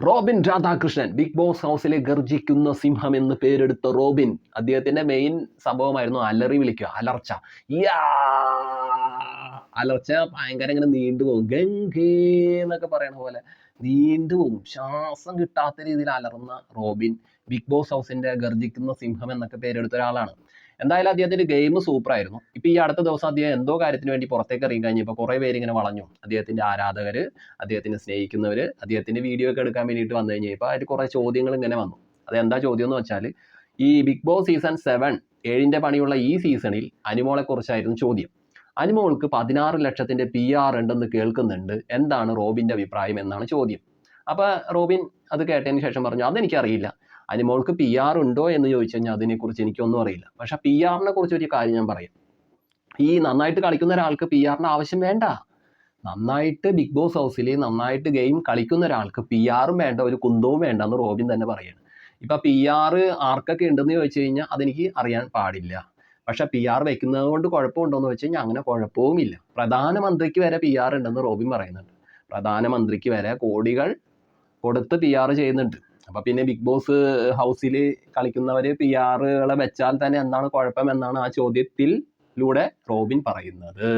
Robin Radhakrishnan big boss ഹൗസിലെ ഗർജിക്കുന്ന സിംഹം എന്ന് പേരെടുത്ത റോബിൻ അദ്ദേഹത്തിന്റെ മെയിൻ സംഭവമായിരുന്നു അലറി വിളിക്കുക അലർച്ച. യാ! അലർച്ച ഭയങ്കര ഇങ്ങനെ നീണ്ടുപോകും ഗംഗേ എന്നൊക്കെ പറയണ പോലെ നീണ്ടു പോകും. ശ്വാസം കിട്ടാത്ത രീതിയിൽ അലർന്ന റോബിൻ ബിഗ് ബോസ് ഹൗസിന്റെ ഗർജിക്കുന്ന സിംഹം എന്നൊക്കെ പേരെടുത്ത ഒരാളാണ്. എന്തായാലും അദ്ദേഹത്തിന്റെ ഗെയിം സൂപ്പർ ആയിരുന്നു. ഇപ്പൊ ഈ അടുത്ത ദിവസം അദ്ദേഹം എന്തോ കാര്യത്തിന് വേണ്ടി പുറത്തേക്ക് ഇറങ്ങി കഴിഞ്ഞപ്പോൾ കുറെ പേര് ഇങ്ങനെ വളഞ്ഞു. അദ്ദേഹത്തിന്റെ ആരാധകര് അദ്ദേഹത്തിനെ സ്നേഹിക്കുന്നവര് അദ്ദേഹത്തിന്റെ വീഡിയോ ഒക്കെ എടുക്കാൻ വേണ്ടിയിട്ട് വന്നു കഴിഞ്ഞപ്പോൾ അതിൽ കുറെ ചോദ്യങ്ങൾ ഇങ്ങനെ വന്നു. അതെന്താ ചോദ്യം എന്ന് വെച്ചാൽ ഈ ബിഗ് ബോസ് സീസൺ സെവൻ ഏഴിന്റെ പണിയുള്ള ഈ സീസണിൽ അനുമോളെ കുറിച്ചായിരുന്നു ചോദ്യം. അനുമോൾക്ക് പതിനാറ് ലക്ഷത്തിന്റെ പി ആർ ഉണ്ടെന്ന് കേൾക്കുന്നുണ്ട്. എന്താണ് റോബിന്റെ അഭിപ്രായം എന്നാണ് ചോദ്യം. അപ്പൊ റോബിൻ അത് കേട്ടതിന് ശേഷം പറഞ്ഞു അതെനിക്കറിയില്ല. അനുമോൾക്ക് പി ആർ ഉണ്ടോ എന്ന് ചോദിച്ചു കഴിഞ്ഞാൽ അതിനെക്കുറിച്ച് എനിക്കൊന്നും അറിയില്ല. പക്ഷെ പി ആറിനെ കുറിച്ച് ഒരു കാര്യം ഞാൻ പറയാം. ഈ നന്നായിട്ട് കളിക്കുന്ന ഒരാൾക്ക് പി ആറിന്റെ ആവശ്യം വേണ്ട. നന്നായിട്ട് ബിഗ് ബോസ് ഹൗസിൽ നന്നായിട്ട് ഗെയിം കളിക്കുന്ന ഒരാൾക്ക് പി ആറും വേണ്ട ഒരു കുന്തവും വേണ്ട എന്ന് റോബിൻ തന്നെ പറയാണ്. ഇപ്പം പി ആർ ആർക്കൊക്കെ ഉണ്ടെന്ന് ചോദിച്ചു കഴിഞ്ഞാൽ അതെനിക്ക് അറിയാൻ പാടില്ല. പക്ഷെ പി ആർ വെക്കുന്നത് കൊണ്ട് കുഴപ്പമുണ്ടോ എന്ന് വെച്ച് കഴിഞ്ഞാൽ അങ്ങനെ കുഴപ്പവുമില്ല. പ്രധാനമന്ത്രിക്ക് വരെ പി ആർ ഉണ്ടെന്ന് റോബിൻ പറയുന്നുണ്ട്. പ്രധാനമന്ത്രിക്ക് വരെ കോടികൾ കൊടുത്ത് പി ആർ ചെയ്യുന്നുണ്ട്. അപ്പൊ പിന്നെ ബിഗ് ബോസ് ഹൗസിൽ കളിക്കുന്നവര് പി ആറുകളെ വെച്ചാൽ തന്നെ എന്താണ് കുഴപ്പം എന്നാണ് ആ ചോദ്യത്തിൽ ചോദ്യത്തിലൂടെ റോബിൻ പറയുന്നത്.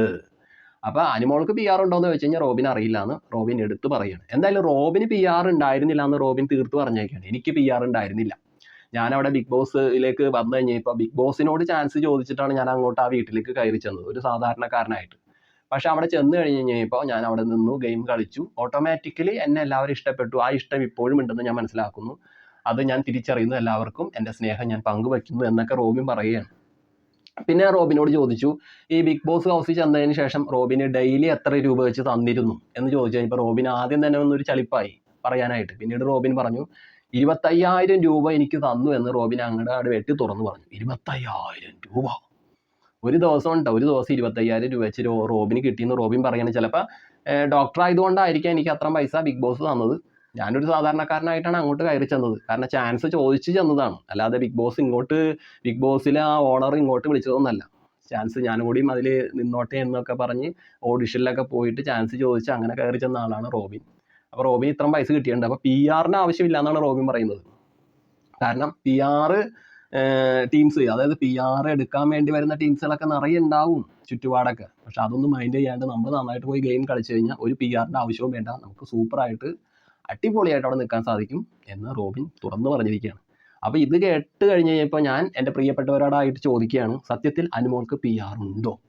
അപ്പൊ അനുമോൾക്ക് പി ആർ ഉണ്ടോ എന്ന് വെച്ച് കഴിഞ്ഞാൽ റോബിൻ അറിയില്ല എന്ന് റോബിൻ എടുത്ത് പറയാണ് എന്തായാലും റോബിന് പി ആർ ഉണ്ടായിരുന്നില്ല എന്ന് റോബിൻ തീർത്ത് പറഞ്ഞേക്കാണ്. എനിക്ക് പി ആർ ഉണ്ടായിരുന്നില്ല. ഞാൻ അവിടെ ബിഗ് ബോസിലേക്ക് വന്നു കഴിഞ്ഞപ്പോൾ ബിഗ് ബോസിനോട് ചാൻസ് ചോദിച്ചിട്ടാണ് ഞാൻ അങ്ങോട്ട് ആ വീട്ടിലേക്ക് കയറി ചെന്നത്. ഒരു സാധാരണക്കാരനായിട്ട്. പക്ഷെ അവിടെ ചെന്ന് കഴിഞ്ഞ് കഴിഞ്ഞപ്പോൾ ഞാൻ അവിടെ നിന്നു ഗെയിം കളിച്ചു. ഓട്ടോമാറ്റിക്കലി എന്നെ എല്ലാവരും ഇഷ്ടപ്പെട്ടു. ആ ഇഷ്ടം ഇപ്പോഴും ഉണ്ടെന്ന് ഞാൻ മനസ്സിലാക്കുന്നു. അത് ഞാൻ തിരിച്ചറിയുന്നു. എല്ലാവർക്കും എന്റെ സ്നേഹം ഞാൻ പങ്കുവയ്ക്കുന്നു എന്നൊക്കെ റോബിൻ പറയുകയാണ്. പിന്നെ റോബിനോട് ചോദിച്ചു ഈ ബിഗ് ബോസ് ഹൗസിൽ ചെന്നതിന് ശേഷം റോബിന് ഡെയിലി എത്ര രൂപ വെച്ച് തന്നിരുന്നു? എന്ന് ചോദിച്ചു കഴിഞ്ഞപ്പോൾ റോബിൻ ആദ്യം തന്നെ ഒന്നൊരു ചളിപ്പായി പറയാനായിട്ട്. പിന്നീട് റോബിൻ പറഞ്ഞു ഇരുപത്തയ്യായിരം രൂപ എനിക്ക് തന്നു എന്ന് റോബിൻ അങ്ങടെ അവിടെ വെട്ടി തുറന്നു പറഞ്ഞു. ഇരുപത്തയ്യായിരം രൂപ? ഒരു ദിവസം ഉണ്ടാവും ഒരു ദിവസം ഇരുപത്തയ്യായിരം രൂപ വെച്ച് റോബിന് കിട്ടിയെന്ന് റോബിൻ പറയണത് ചിലപ്പോൾ ഡോക്ടർ ആയതുകൊണ്ടായിരിക്കാം എനിക്ക് അത്രയും പൈസ ബിഗ് ബോസ് തന്നത്. ഞാനൊരു സാധാരണക്കാരനായിട്ടാണ് അങ്ങോട്ട് കയറി ചെന്നത്. കാരണം ചാൻസ് ചോദിച്ച് ചെന്നതാണ്. അല്ലാതെ ബിഗ് ബോസ് ഇങ്ങോട്ട് ബിഗ് ബോസിലെ ആ ഓണർ ഇങ്ങോട്ട് വിളിച്ചതൊന്നല്ല. ചാൻസ് ഞാനും കൂടിയും അതിൽ നിന്നോട്ടെ എന്നൊക്കെ പറഞ്ഞ് ഓഡിഷനിലൊക്കെ പോയിട്ട് ചാൻസ് ചോദിച്ച് അങ്ങനെ കയറി ചെന്ന ആളാണ് റോബിൻ. അപ്പോൾ റോബിൻ ഇത്രയും പൈസ കിട്ടിയിട്ടുണ്ട്. അപ്പോൾ പി ആറിന് ആവശ്യമില്ല എന്നാണ് റോബിൻ പറയുന്നത്. കാരണം പി ആറ് ടീംസ് അതായത് പി ആർ എടുക്കാൻ വേണ്ടി വരുന്ന ടീംസുകളൊക്കെ നിറയെ ഉണ്ടാവും ചുറ്റുപാടൊക്കെ. പക്ഷെ അതൊന്നും മൈൻഡ് ചെയ്യാണ്ട് നമ്മൾ നന്നായിട്ട് പോയി ഗെയിം കളിച്ചു കഴിഞ്ഞാൽ ഒരു പി ആറിന്റെ ആവശ്യവും വേണ്ട. നമുക്ക് സൂപ്പറായിട്ട് അടിപൊളിയായിട്ട് അവിടെ നിൽക്കാൻ സാധിക്കും എന്ന് റോബിൻ തുറന്നു പറഞ്ഞിരിക്കുകയാണ്. അപ്പോൾ ഇത് കേട്ട് കഴിഞ്ഞ് കഴിഞ്ഞപ്പോൾ ഞാൻ എന്റെ പ്രിയപ്പെട്ടവരോടായിട്ട് ചോദിക്കുകയാണ് സത്യത്തിൽ അനുമോൾക്ക് പി ആർ ഉണ്ടോ?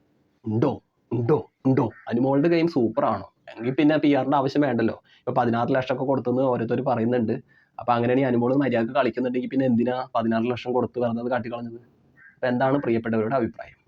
ഉണ്ടോ? ഉണ്ടോ? ഉണ്ടോ? അനുമോളുടെ ഗെയിം സൂപ്പറാണോ എങ്കിൽ പിന്നെ പി ആറിന്റെ ആവശ്യം വേണ്ടല്ലോ. ഇപ്പോൾ പതിനാറ് ലക്ഷമൊക്കെ കൊടുത്തെന്ന് ഓരോരുത്തർ പറയുന്നുണ്ട്. അപ്പോൾ അങ്ങനെയാണ് അനുമോൾ മര്യാദയ്ക്ക് കളിക്കുന്നുണ്ടെങ്കിൽ പിന്നെ എന്തിനാ പതിനാറ് ലക്ഷം കൊടുത്തു വെറുതെ കാട്ടിക്കളഞ്ഞത്? അപ്പോൾ എന്താണ് പ്രിയപ്പെട്ടവരുടെ അഭിപ്രായം?